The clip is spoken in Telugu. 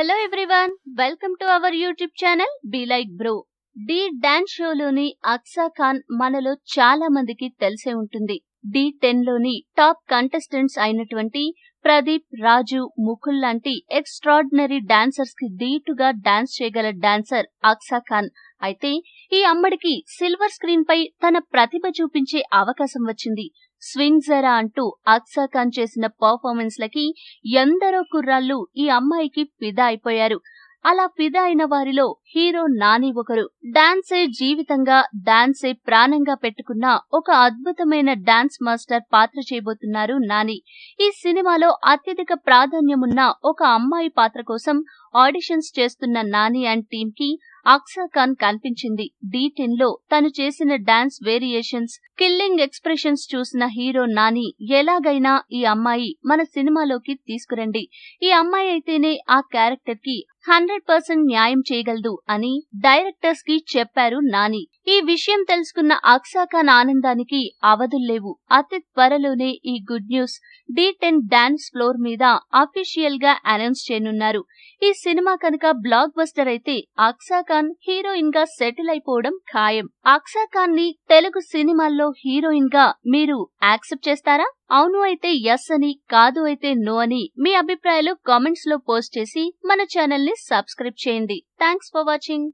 Hello everyone welcome to our YouTube channel be like bro Dhee dance షోలోని Aqsa Khan మనలో చాలా మందికి తెలిసే ఉంటుంది. డి టెన్లోని టాప్ కంటెస్టెంట్స్ అయినటువంటి ప్రదీప్ రాజు ముకుల్ లాంటి ఎక్స్ట్రాడినరీ డాన్సర్స్కి దీటుగా డాన్స్ చేయగల డాన్సర్ అక్సా ఖాన్. అయితే ఈ అమ్మడికి సిల్వర్ స్క్రీన్ పై తన ప్రతిభ చూపించే అవకాశం వచ్చింది. స్వింగ్ జరా అంటూ అక్సా ఖాన్ చేసిన పర్ఫార్మెన్స్ లకి ఎందరో కుర్రాళ్ళు ఈ అమ్మాయికి ఫిదా అయిపోయారు. అలా ఫిదా అయిన వారిలో హీరో నాని ఒకరు. డాన్సే జీవితంగా డాన్సే ప్రాణంగా పెట్టుకున్న ఒక అద్భుతమైన డాన్స్ మాస్టర్ పాత్ర చేయబోతున్నారు నాని. ఈ సినిమాలో అత్యధిక ప్రాధాన్యమున్న ఒక అమ్మాయి పాత్ర కోసం ఆడిషన్స్ చేస్తున్న నాని అండ్ టీమ్కి అక్సా ఖాన్ కనిపించింది. డీ టెన్లో తను చేసిన డాన్స్ వేరియేషన్స్ కిల్లింగ్ ఎక్స్ప్రెషన్స్ చూసిన హీరో నాని ఎలాగైనా ఈ అమ్మాయి మన సినిమాలోకి తీసుకురండి. ఈ అమ్మాయి అయితేనే ఆ క్యారెక్టర్కి హండ్రెడ్ పర్సెంట్ న్యాయం చేయగలదు అని డైరెక్టర్స్కి చెప్పారు నాని. ఈ విషయం తెలుసుకున్న అక్సాఖాన్ ఆనందానికి అవధుల్లేవు. అతి త్వరలోనే ఈ good news Dhee ten dance floor మీద అఫీషియల్గా అనౌన్స్ చేయనున్నారు. ఈ సినిమా కనుక బ్లాక్ బస్టర్ అయితే అక్సాఖాన్ ఖాన్ హీరోయిన్గా సెటిల్ అయిపోవడం ఖాయం. అక్షా ఖాన్ని తెలుగు సినిమాల్లో హీరోయిన్గా మీరు యాక్సెప్ట్ చేస్తారా? అవును అయితే ఎస్ అని కాదు అయితే నో అని మీ అభిప్రాయాలు కామెంట్స్లో పోస్ట్ చేసి మన ఛానల్ని సబ్స్క్రైబ్ చేయండి. Thanks for watching.